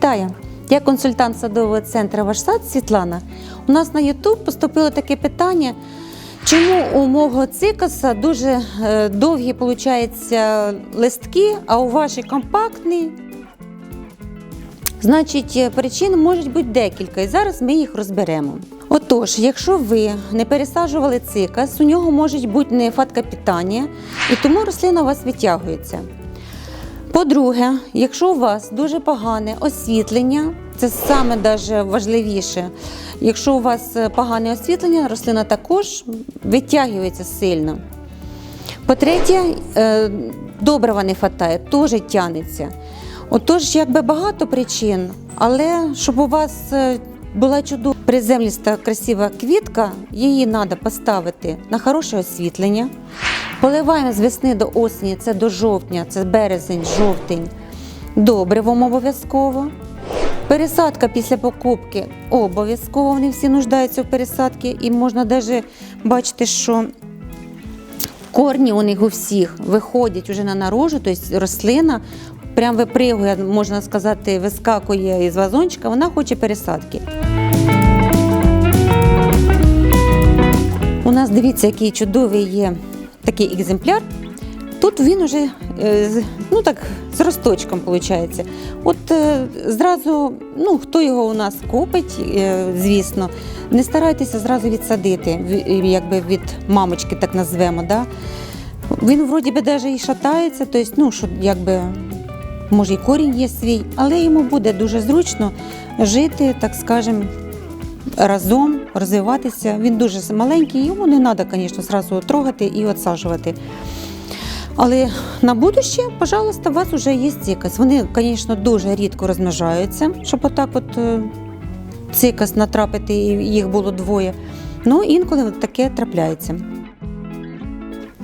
Вітаю! Я консультант садового центру Ваш сад Світлана. У нас на YouTube поступило таке питання, чому у мого цикаса дуже е, довгі листки, а у вашій компактний. Значить, е, причин можуть бути декілька, і зараз ми їх розберемо. Отож, якщо ви не пересаджували цикас, у нього може бути нехватка питання, і тому рослина у вас відтягується. По-друге, якщо у вас дуже погане освітлення, це саме даже важливіше. Якщо у вас е, погане освітлення, рослина також витягується сильно. По-третє, е, добрива не вистачає, теж тягнеться. Отож, якби багато причин, але щоб у вас е, була чудова приземліста красива квітка, її треба поставити на хороше освітлення. Поливаємо з весни до осені, це до жовтня, це березень, жовтень. Добривом обов'язково. Пересадка після покупки обов'язково. Вони всі нуждаються в пересадці, і можна навіть бачити, що корні у них у всіх виходять уже на наружу, тобто рослина прям випригує, можна сказати, вискакує із вазончика, вона хоче пересадки. У нас дивіться, який чудовий є такий екземпляр. Тут він уже е, ну так, з росточком виходить. От е, зразу, ну хто його у нас купить, е, звісно, не старайтеся зразу відсадити, якби від мамочки, так назвемо. Да? Він вроді би навіть і шатається, тобто, ну, що якби, може і корінь є свій, але йому буде дуже зручно жити, так скажемо, разом розвиватися. Він дуже маленький, йому не треба, звісно, зразу трогати і відсаджувати. Але на будуще, пожалуйста, у вас вже є цикас. Вони, звісно, дуже рідко розмножаються, щоб отак от е, цикас натрапити, і їх було двоє. Ну, інколи таке трапляється.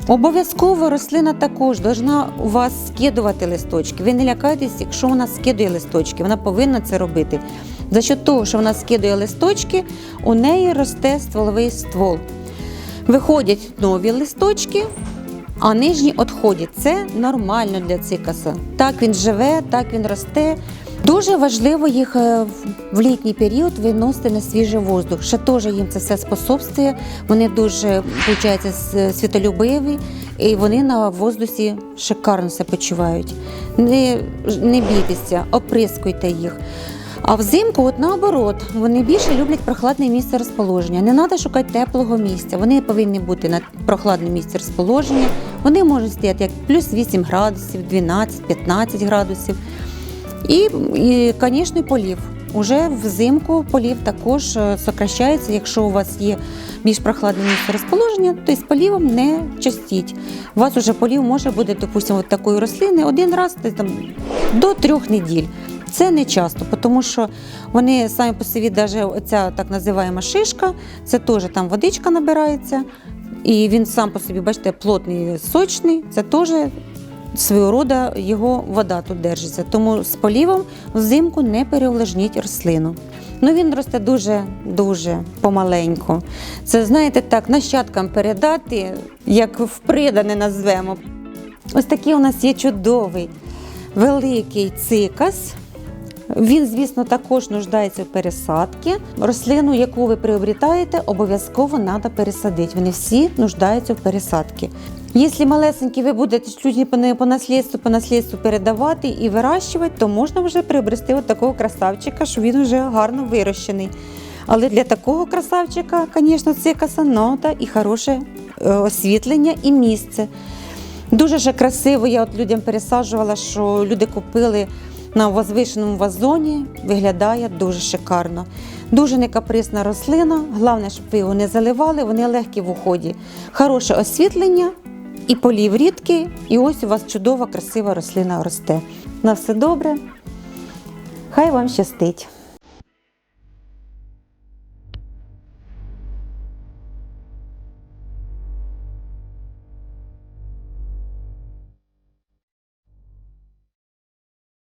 Обов'язково рослина також повинна у вас скидувати листочки. Ви не лякайтесь, якщо вона скидує листочки, вона повинна це робити. За що того, що вона скидує листочки, у неї росте стволовий ствол. Виходять нові листочки, а нижні відходять. Це нормально для цикаса. Так він живе, так він росте. Дуже важливо їх е, в- літній період виносити на свіжий воздух. Ще теж їм це все способствує. Вони дуже виходить, світолюбиві, і вони на воздусі шикарно себе почувають. Не, не бійтеся, оприскуйте їх. А взимку, от наоборот, вони більше люблять прохладне місце розположення. Не треба шукати теплого місця. Вони повинні бути на прохладному місці розположення. Вони можуть стояти як плюс 8 градусів, 12-15 градусів. І, звісно, полів. Уже взимку полів також е, сокращається, якщо у вас є більш прохладне місце розположення, то з полівом не частіть. У вас уже полів може бути, допустимо, такої рослини один раз там, до трьох неділь. Це не часто, тому що вони самі по собі, навіть оця так називаємо шишка, це теж там водичка набирається, і він сам по собі, бачите, плотний, сочний, це теж свого роду його вода тут держиться. Тому з полівом взимку не переувлажніть рослину. Ну він росте дуже-дуже помаленьку. Це, знаєте, так, нащадкам передати, як в придане назвемо. Ось такий у нас є чудовий великий цикас. Він, звісно, також нуждається в пересадці. Рослину, яку ви приобретаєте, обов'язково треба пересадити. Вони всі нуждаються в пересадці. Якщо малесенькі ви будете чуть не по, наслідству, по наслідству передавати і вирощувати, то можна вже приобрести от такого красавчика, що він вже гарно вирощений. Але для такого красавчика, звісно, цикаса нота і хороше е, освітлення і місце. Дуже же красиво. Я от людям пересаджувала, що люди купили на возвишеному вазоні. Виглядає дуже шикарно. Дуже некаприсна рослина. Головне, щоб ви його не заливали, вони легкі в уході. Хороше освітлення і полів рідкий. І ось у вас чудова, красива рослина росте. На все добре. Хай вам щастить!